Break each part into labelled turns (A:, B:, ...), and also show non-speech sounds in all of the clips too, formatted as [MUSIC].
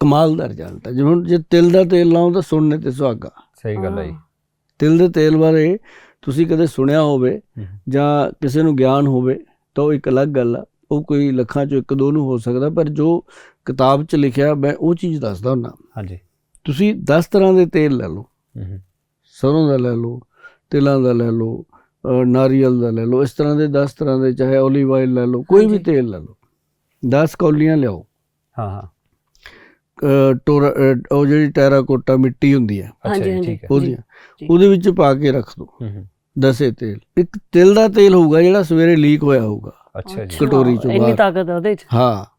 A: ਕਮਾਲ ਦਾ ਰਿਜ਼ਲਟ ਹੈ। ਜਿਵੇਂ ਜੇ ਤਿਲ ਦਾ ਤੇਲ ਲਾਓ ਤਾਂ ਸੁਣਨੇ ਤੇ ਸੁਹਾਗਾ।
B: ਸਹੀ ਗੱਲ ਹੈ ਜੀ।
A: ਤਿਲ ਦੇ ਤੇਲ ਬਾਰੇ ਤੁਸੀਂ ਕਦੇ ਸੁਣਿਆ ਹੋਵੇ। ਜਾਂ ਕਿਸੇ ਨੂੰ ਗਿਆਨ ਹੋਵੇ ਤਾਂ ਉਹ ਇੱਕ ਅਲੱਗ ਗੱਲ ਆ। ਉਹ ਕੋਈ ਲੱਖਾਂ ਚੋਂ ਇੱਕ ਦੋ ਨੂੰ ਹੋ ਸਕਦਾ ਪਰ ਜੋ ਕਿਤਾਬ 'ਚ ਲਿਖਿਆ ਮੈਂ ਉਹ ਚੀਜ਼ ਦੱਸਦਾ ਹੁੰਦਾ।
B: ਹਾਂਜੀ।
A: ਤੁਸੀਂ 10 ਤਰ੍ਹਾਂ ਦੇ ਤੇਲ ਲੈ ਲਓ।
B: ਹੂੰ ਹੂੰ।
A: ਸਰੋਂ ਦਾ ਲੈ ਲਓ ਤਿਲਾਂ ਦਾ ਲੈ ਲਓ ਨਾਰੀਅਲ ਦਾ ਲੈ ਲਓ ਇਸ ਤਰ੍ਹਾਂ ਦੇ 10 ਤਰ੍ਹਾਂ ਦੇ ਚਾਹੇ 올ਿਵ ਆਇਲ ਲੈ ਲਓ ਕੋਈ ਵੀ। ਤੇਲ ਲੈ ਲਓ। 10 ਕੌਲੀਆਂ ਲਿਆਓ।
B: ਹਾਂ ਹਾਂ।
A: ਟੋਰਾ ਉਹ ਜਿਹੜੀ ਟੈਰਾਕੋਟਾ ਮਿੱਟੀ ਹੁੰਦੀ ਹੈ।
B: ਅੱਛਾ
C: ਹਾਂਜੀ।
B: ਠੀਕ ਹੈ।
A: ਉਹਦੀਆਂ
C: ਜੀ।
A: ਉਹਦੇ ਵਿੱਚ ਪਾ ਕੇ ਰੱਖ
B: ਹੂੰ
A: ਦਸੇ ਤੇਲ। ਇੱਕ ਤਿਲ ਦਾ ਤੇਲ ਹੋਊਗਾ ਜਿਹੜਾ ਸਵੇਰੇ ਲੀਕ ਹੋਇਆ ਹੋਊਗਾ।
B: ਅੱਛਾ ਜੀ।
A: ਕਟੋਰੀ ਚੋਂ
C: ਇੰਨੀ। ਤਾਕਤ ਉਹਦੇ ਚ?
A: ਹਾਂ।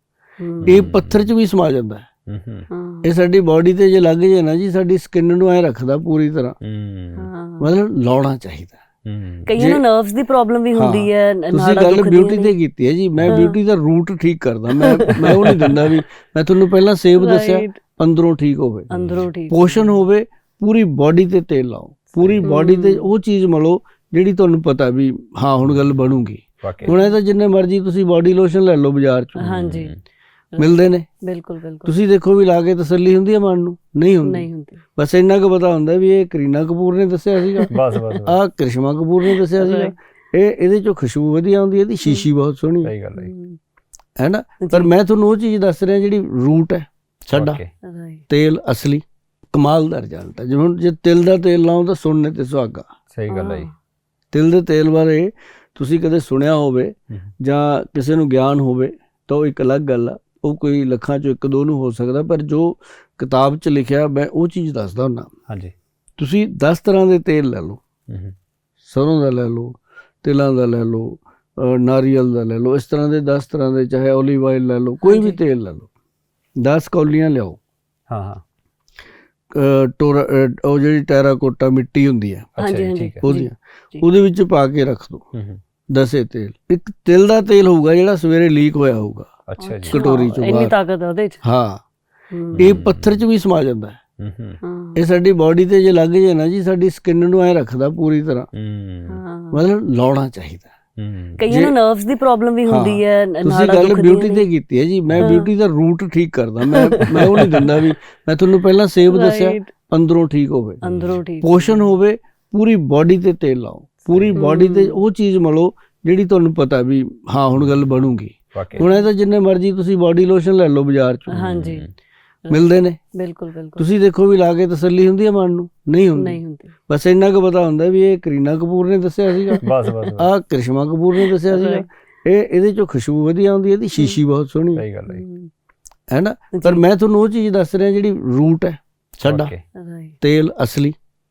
A: ਇਹ ਪੱਥਰ 'ਚ ਵੀ ਸਮਾ ਜਾਂਦਾ ਹੈ।
B: ਹੂੰ ਹੂੰ।
C: ਹਾਂ,
A: ਇਹ ਸਾਡੀ ਬਾਡੀ ਤੇ ਜੇ ਲੱਗ ਜੇ ਨਾ ਜੀ ਸਾਡੀ ਸਕਿਨ ਨੂੰ ਐ ਰੱਖਦਾ ਪੂਰੀ ਤਰ੍ਹਾਂ।
B: ਹੂੰ।
C: ਹਾਂ।
A: ਮਤਲਬ ਲਾਉਣਾ ਚਾਹੀਦਾ।
C: ਕਈਆਂ ਨੂੰ ਨਰਵਸ ਦੀ ਪ੍ਰੋਬਲਮ ਵੀ ਹੁੰਦੀ ਹੈ
A: ਤੁਸੀਂ ਗੱਲ ਬਿਊਟੀ। ਤੇ ਕੀਤੀ ਹੈ ਜੀ। ਮੈਂ। ਬਿਊਟੀ ਦਾ ਰੂਟ ਠੀਕ ਕਰਦਾ। ਮੈਂ ਮੈਂ ਉਹ ਨਹੀਂ ਦਿੰਦਾ ਵੀ ਮੈਂ ਤੁਹਾਨੂੰ ਪਹਿਲਾਂ ਸੇਬ ਦੱਸਿਆ ਅੰਦਰੋਂ ਠੀਕ ਹੋਵੇ।
C: ਅੰਦਰੋਂ ਠੀਕ
A: ਪੋਸ਼ਣ ਹੋਵੇ ਪੂਰੀ ਬਾਡੀ ਤੇ ਤੇਲ ਲਾਓ। ਪੂਰੀ ਬਾਡੀ ਤੇ। ਉਹ ਚੀਜ਼ ਮਲੋ ਜਿਹੜੀ ਤੁਹਾਨੂੰ ਪਤਾ ਵੀ ਹਾਂ ਹੁਣ ਗੱਲ ਬਣੂਗੀ। ਹੁਣ ਇਹ ਤਾਂ ਜਿੰਨੇ ਮਰਜ਼ੀ ਤੁਸੀਂ ਬਾਡੀ ਲੋਸ਼ਨ ਲੈ ਲਓ ਬਾਜ਼ਾਰ ਚੋਂ।
C: ਹਾਂਜੀ।
A: ਮਿਲਦੇ ਨੇ।
C: ਬਿਲਕੁਲ ਬਿਲਕੁਲ।
A: ਤੁਸੀਂ ਦੇਖੋ ਵੀ ਲਾ ਕੇ ਤਸੱਲੀ ਹੁੰਦੀ ਹੈ ਮਨ ਨੂੰ? ਨਹੀਂ ਹੁੰਦੀ।
C: ਨਹੀਂ ਹੁੰਦੀ।
A: ਬਸ ਇੰਨਾ ਕੁ ਪਤਾ ਹੁੰਦਾ ਵੀ ਇਹ ਕਰੀਨਾ ਕਪੂਰ ਨੇ ਦੱਸਿਆ ਸੀਗਾ। [LAUGHS]
B: ਬਸ ਬਸ।
A: ਆਹ ਕ੍ਰਿਸ਼ਮਾ ਕਪੂਰ ਨੇ ਦੱਸਿਆ ਸੀਗਾ. ਇਹ ਇਹਦੇ ਚੋਂ ਖੁਸ਼ਬੂ ਵਧੀਆ ਆਉਂਦੀ ਹੈ ਇਹਦੀ ਸ਼ੀਸ਼ੀ ਬਹੁਤ ਸੋਹਣੀ ਹੈ।
B: ਸਹੀ ਗੱਲ ਹੈ
A: ਹੈ ਨਾ? ਪਰ ਮੈਂ ਤੁਹਾਨੂੰ ਉਹ ਚੀਜ਼ ਦੱਸ ਰਿਹਾ ਜਿਹੜੀ ਰੂਟ ਹੈ ਸਾਡਾ। ਤੇਲ ਅਸਲੀ ਕਮਾਲ ਦਾ ਰਿਜ਼ਲਟ ਹੈ ਜਿਵੇਂ ਹੁਣ ਜੇ ਤਿਲ ਦਾ ਤੇਲ ਲਾਓ ਤਾਂ ਸੁਣਨੇ ਤੇ ਸੁਹਾਗਾ।
B: ਸਹੀ ਗੱਲ ਹੈ
A: ਤਿਲ ਦੇ ਤੇਲ ਬਾਰੇ ਤੁਸੀਂ ਕਦੇ ਸੁਣਿਆ ਹੋਵੇ। ਜਾਂ ਕਿਸੇ ਨੂੰ ਗਿਆਨ ਹੋਵੇ ਤਾਂ ਉਹ ਇੱਕ ਅਲੱਗ ਗੱਲ ਆ। ਉਹ ਕੋਈ ਲੱਖਾਂ ਚੋਂ ਇੱਕ ਦੋ ਨੂੰ ਹੋ ਸਕਦਾ ਪਰ ਜੋ ਕਿਤਾਬ 'ਚ ਲਿਖਿਆ ਮੈਂ ਉਹ ਚੀਜ਼ ਦੱਸਦਾ ਹੁੰਦਾ।
B: ਹਾਂਜੀ।
A: ਤੁਸੀਂ 10 ਤਰ੍ਹਾਂ ਦੇ ਤੇਲ ਲੈ ਲਓ। ਸਰੋਂ ਦਾ ਲੈ ਲਓ ਤਿਲਾਂ ਦਾ ਲੈ ਲਓ ਨਾਰੀਅਲ ਦਾ ਲੈ ਲਓ ਇਸ ਤਰ੍ਹਾਂ ਦੇ 10 ਤਰ੍ਹਾਂ ਦੇ ਚਾਹੇ 올ਿਵ ਆਇਲ ਲੈ ਲਓ ਕੋਈ ਵੀ। ਤੇਲ ਲੈ ਲਓ। 10 ਕੌਲੀਆਂ ਲਿਆਓ।
B: ਹਾਂ ਹਾਂ।
A: ਟੋਰਾ ਉਹ ਜਿਹੜੀ ਟੈਰਾਕੋਟਾ ਮਿੱਟੀ ਹੁੰਦੀ ਹੈ।
B: ਅੱਛਾ
C: ਹਾਂਜੀ, ਹਾਂਜੀ।
B: ਠੀਕ ਹੈ।
A: ਉਹਦੀਆਂ।
C: ਜੀ।
A: ਉਹਦੇ ਵਿੱਚ ਪਾ ਕੇ ਰੱਖ
B: ਹੂੰ।
A: ਦਸੇ ਤੇਲ। ਇੱਕ ਤਿਲ ਦਾ ਤੇਲ ਹੋਊਗਾ ਜਿਹੜਾ ਸਵੇਰੇ ਲੀਕ ਹੋਇਆ ਹੋਊਗਾ।
B: ਅੱਛਾ ਜੀ।
A: ਕਟੋਰੀ ਚੋਂ
C: ਇੰਨੀ
A: ਬਾਹਰ।
C: ਤਾਕਤ ਆ ਉਹਦੇ ਚ।
A: ਹਾਂ। ਇਹ ਪੱਥਰ 'ਚ ਵੀ ਸਮਾ ਜਾਂਦਾ ਹੈ।
B: ਹੂੰ ਹੂੰ।
C: ਹਾਂ,
A: ਇਹ ਸਾਡੀ ਬਾਡੀ ਤੇ ਜੇ ਲੱਗ ਜੇ ਨਾ ਜੀ ਸਾਡੀ ਸਕਿਨ ਨੂੰ ਐ ਰੱਖਦਾ ਪੂਰੀ ਤਰ੍ਹਾਂ।
B: ਹੂੰ।
C: ਹਾਂ।
A: ਮਤਲਬ ਲਾਉਣਾ ਚਾਹੀਦਾ।
B: ਹੂੰ।
C: ਕਈਆਂ ਨੂੰ ਨਰਵਸ ਦੀ ਪ੍ਰੋਬਲਮ ਵੀ ਹੁੰਦੀ ਹੈ। ਨ-
A: ਤੁਸੀਂ
C: ਨਾੜਾਂ
A: ਗੱਲ
C: ਦੁਖਦੀਆਂ
A: ਬਿਊਟੀ
C: ਨੇ।
A: ਤੇ ਕੀਤੀ ਹੈ ਜੀ। ਮੈਂ
C: ਹਾਂ।
A: ਬਿਊਟੀ ਦਾ ਰੂਟ ਠੀਕ ਕਰਦਾ। ਮੈਂ ਮੈਂ ਉਹ ਨਹੀਂ ਦਿੰਦਾ ਵੀ ਮੈਂ ਤੁਹਾਨੂੰ ਪਹਿਲਾਂ ਸੇਬ ਦੱਸਿਆ
C: Right,
A: ਅੰਦਰੋਂ ਠੀਕ ਹੋਵੇ।
C: ਅੰਦਰੋਂ ਠੀਕ।
A: ਪੋਸ਼ਣ ਹੋਵੇ ਪੂਰੀ ਬਾਡੀ ਤੇ ਤੇਲ ਲਾਓ। ਪੂਰੀ ਬਾਡੀ ਤੇ। ਉਹ ਚੀਜ਼ ਮਲੋ ਜਿਹੜੀ ਤੁਹਾਨੂੰ ਪਤਾ ਵੀ ਹਾਂ ਹੁਣ ਗੱਲ ਬਣੂਗੀ।
B: ਵਾਕਈ।
A: ਹੁਣ ਇਹ ਤਾਂ ਜਿੰਨੇ ਮਰਜ਼ੀ ਤੁਸੀਂ ਬਾਡੀ ਲੋਸ਼ਨ ਲੈ ਲਓ ਬਾਜ਼ਾਰ ਚੋਂ।
C: ਹਾਂਜੀ।
A: ਮਿਲਦੇ ਨੇ।
C: ਬਿਲਕੁਲ ਬਿਲਕੁਲ।
A: ਤੁਸੀਂ ਦੇਖੋ ਵੀ ਲਾ ਕੇ ਤਸੱਲੀ ਹੁੰਦੀ ਹੈ ਮਨ ਨੂੰ? ਨਹੀਂ ਹੁੰਦੀ।
C: ਨਹੀਂ ਹੁੰਦੀ।
A: ਬਸ ਇੰਨਾ ਕੁ ਪਤਾ ਹੁੰਦਾ ਵੀ ਇਹ ਕਰੀਨਾ ਕਪੂਰ ਨੇ ਦੱਸਿਆ ਸੀਗਾ। [LAUGHS]
B: ਬਸ ਬਸ।
A: ਆਹ ਕ੍ਰਿਸ਼ਮਾ ਕਪੂਰ ਨੇ ਦੱਸਿਆ ਸੀਗਾ. ਇਹ ਇਹਦੇ ਚੋਂ ਖੁਸ਼ਬੂ ਵਧੀਆ ਆਉਂਦੀ ਹੈ ਇਹਦੀ ਸ਼ੀਸ਼ੀ ਬਹੁਤ ਸੋਹਣੀ ਹੈ
B: ਸਹੀ ਗੱਲ ਹੈ ਜੀ।
C: ਹਮ,
A: ਹੈ ਨਾ? ਪਰ ਮੈਂ ਤੁਹਾਨੂੰ ਉਹ ਚੀਜ਼ ਦੱਸ ਰਿਹਾ ਜਿਹੜੀ ਰੂਟ ਹੈ ਸਾਡਾ। ਤੇਲ ਅਸਲੀ।